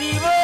vivo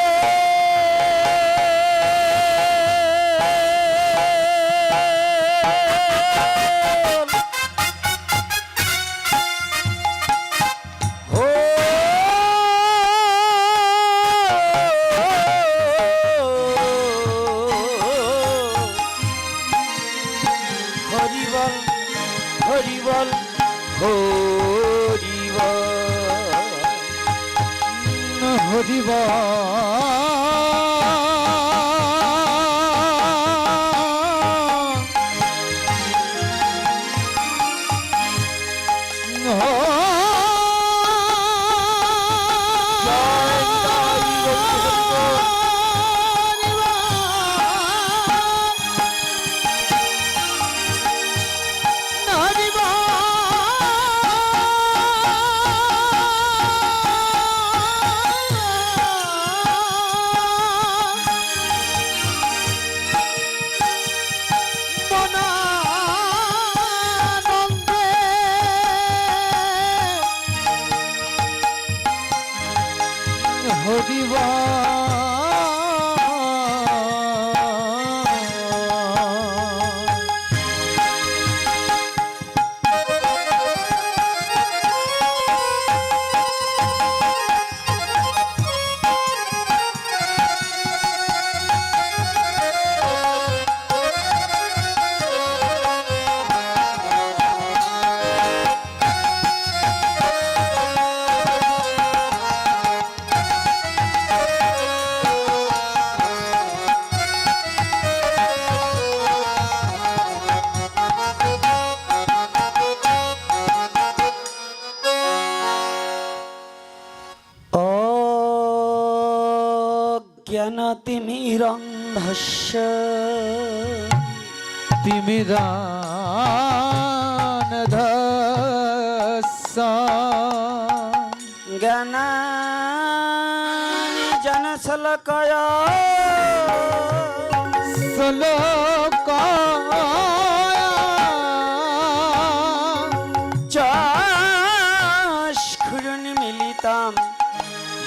তিমিরন্ধস্য তিমিরানধস্য জ্ঞানা জনসলকয় সলকয়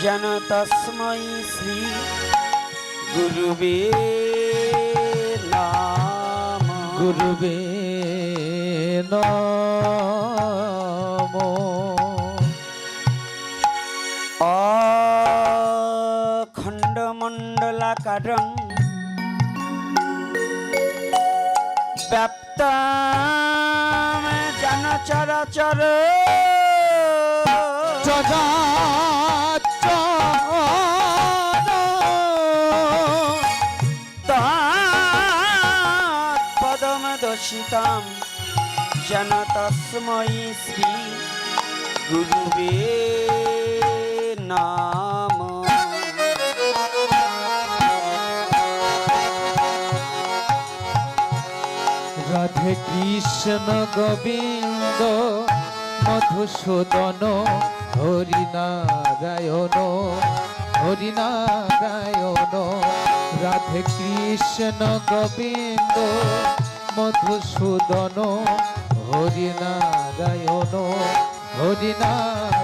যেন তস্মৈ শ্রী गुरुवे नाम गुरुवे नमो अखण्डमण्डलाकारं व्याप्तं जनचराचर चरा তস্মৈ শ্রী গুরুবে নাম। রাধে কৃষ্ণ গোবিন্দ মধুসূদন হরিনারায়ণ হরিনারায়ণ। রাধে কৃষ্ণ গোবিন্দ মধুসূদন হরিনারায়ণ হরিনারায়ণ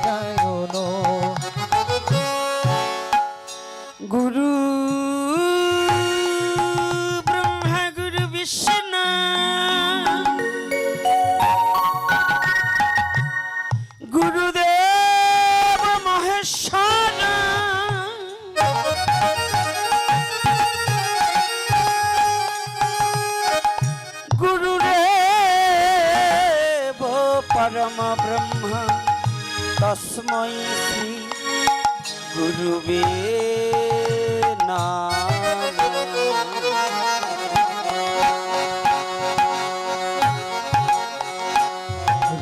परम ब्रह्म तस्मै श्री गुरुवे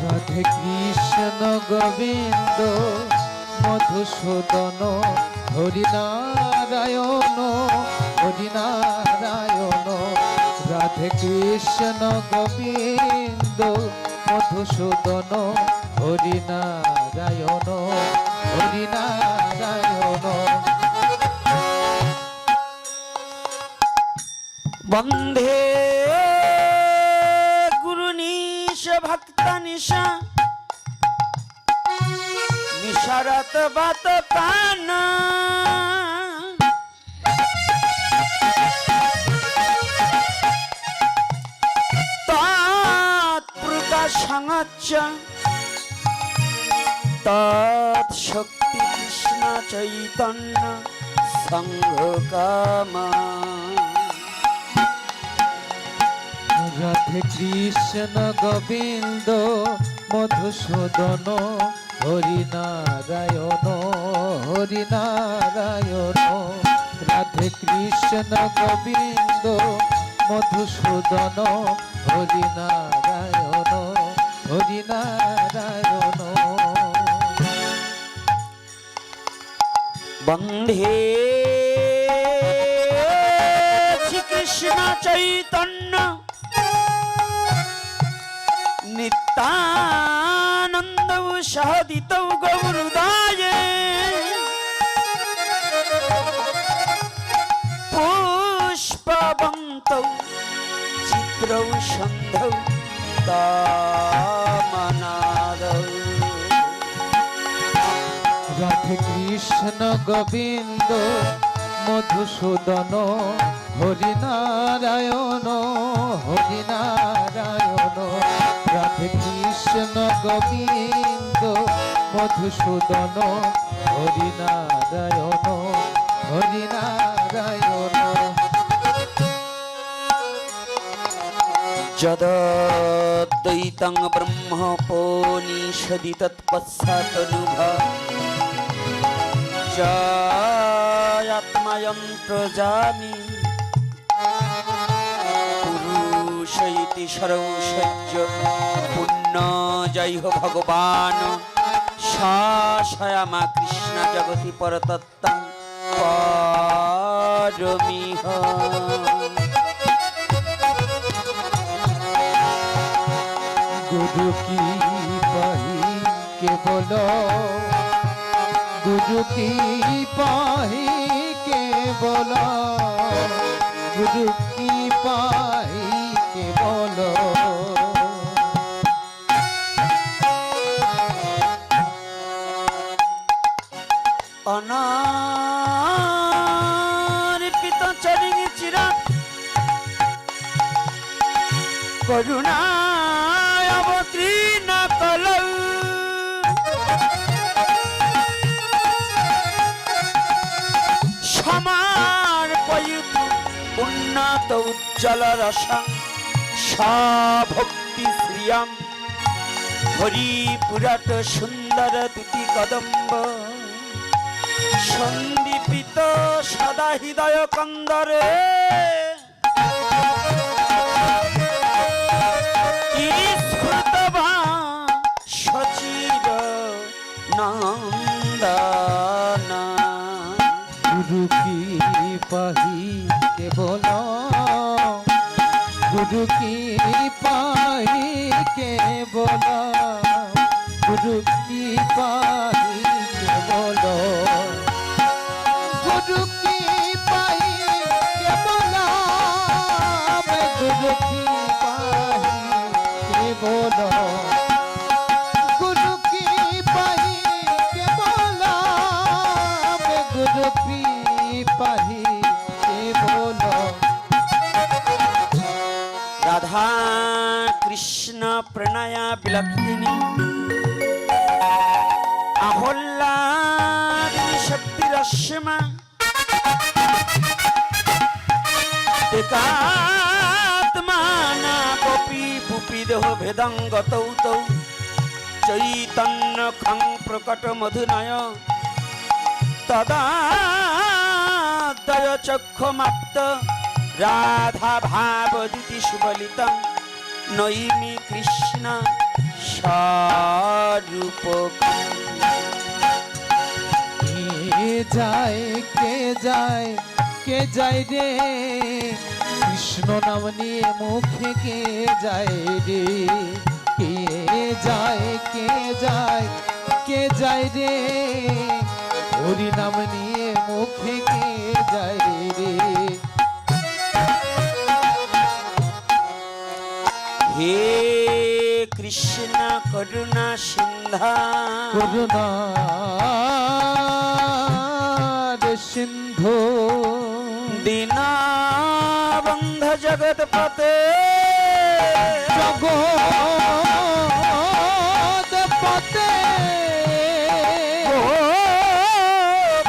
রাধে কৃষ্ণ গোবিন্দ মধুসূদন হরিনারায়ণ হরিনারায়ণ রাধে কৃষ্ণ গোবিন্দ মধুসূদন হরিনারায়ণ হরিনারায়ণ। বন্ধে গুরুনিশ ভক্ত নিশা। নিশারত বাত পান। ভাঙাচ্ছ তৎশক্তি কৃষ্ণ চৈতন্য সংঘ রাধে কৃষ্ণ গোবিন্দ মধুসূদন, হরি নারায়ণ হরি নারায়ণ। রাধে কৃষ্ণ গোবিন্দ মধুসূদন, হরি নারায়ণ। হরি নারায়ণ বন্ধে শ্রীকৃষ্ণ চৈতন্য। নিত্যানন্দ সহদিত গৌরদায়। পুষ্পবন্ত চিত্রৌ সন্ধৌ রাধে কৃষ্ণ গোবিন্দ মধুসূদন হরি নারায়ণ হরি নারায়ণ রাধে কৃষ্ণ গোবিন্দ মধুসূদন হরি নারায়ণ নারায়ণ যদ্বৈতং ব্রহ্মপোনিষদি তৎপশ্চাতনুভ যাত্ময়ন্ত্রজামি পুরুষ ইতি সরৌষজ্য পুণ্য জয় ভগবান শাসয়ামা কৃষ্ণ জগতি পরতত্ত্বং পারমিহ গুরু কি পাহি কেবল গুরু কি পাহি কেবল গুরু কি পাহি কেবল। অনার্পিত চরিণী চিরা করুণায় উজ্জ্বল রসং ভক্তি শ্রিয়াম হরি পুরাট সুন্দর দুটি কদম্ব। সন্দীপিত সদা হৃদয় কন্দরে। সচির নন্দনা। পাহি কেবল গুরু কি পাই কে বলা গুরু কি পাহি আহ্লাদিনী শক্তি রশ্মা একাত্মানা কপি পুপি দেহ ভেদঙ্গতৌ তৌ চৈতন্য খং প্রকট মধুনয়। তদাদয় চক্ষুমাপ্ত রাধা ভাবদিতি সুবলিতং নৈমি কৃষ্ণ স্বরূপ। কে যায় কে যায় কে যায় রে? কৃষ্ণ নাম নিয়ে মুখে কে যায় রে? কে যায় কে যায় কে যায় রে? হরি নাম নিয়ে মুখে কে যায় রে? হে কৃষ্ণ করুণা সিন্ধা। করুণা সিন্ধু। দীনাবন্ধ জগৎপতে জগৎপতে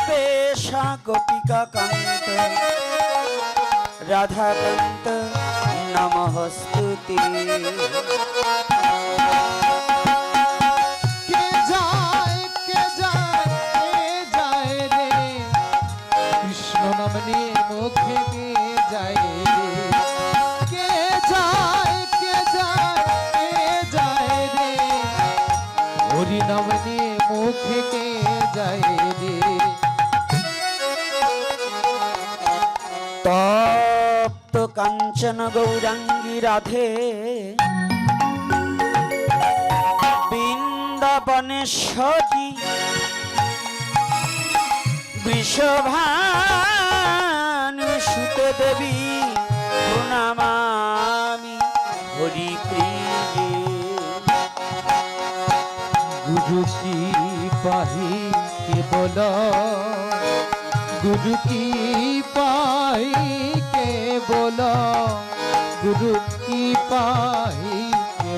পেশা গোপিকা কান্ত রাধাকান্ত নমস্তুতে গৌরাঙ্গী রাধে বৃন্দাবনেশ্বরী বৃষভানু সুত দেবী, প্রণামামি, হরি প্রিয়ে গুরু পাহি কে বল গুরু কি পাহি গুরু কি পাই কে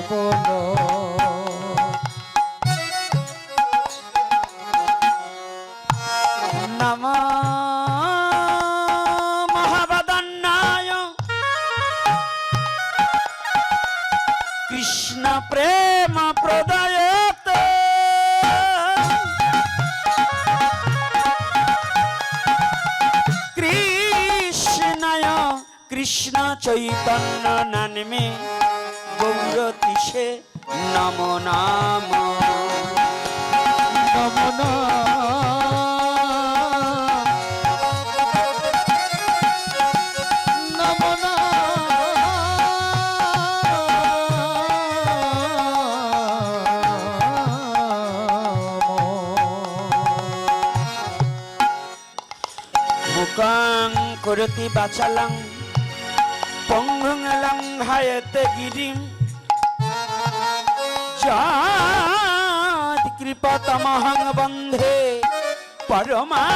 চৈতন্য নামে গৌরতিষে নম নাম। মুকাং করতি বাচালাং লঙ্ঘায়তে গিরিম। যাদ কৃপতমহং বন্ধে পরমানন্দ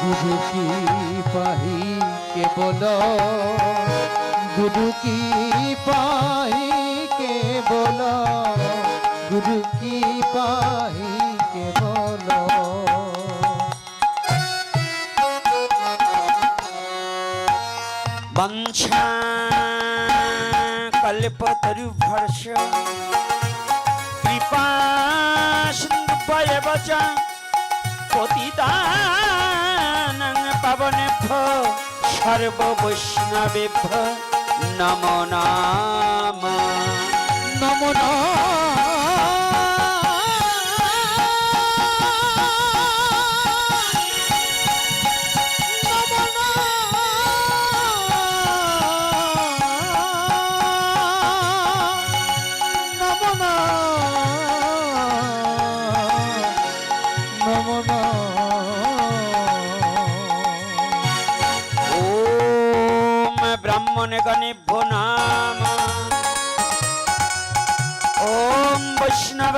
গুরু কি পাহি কে বল গুরু কি পাহি গুরু কি পাহি কে বল বঞ্ছা কল্পতরুভর্ষ কৃপা সিন্ধুভয়ব চ পতিতানং পাবনেভ্য সর্ববৈষ্ণবেভ্য নমো নাম। নমন ওম ব্রাহ্মণে গণেভ্যো ভোনাম ওম বৈষ্ণব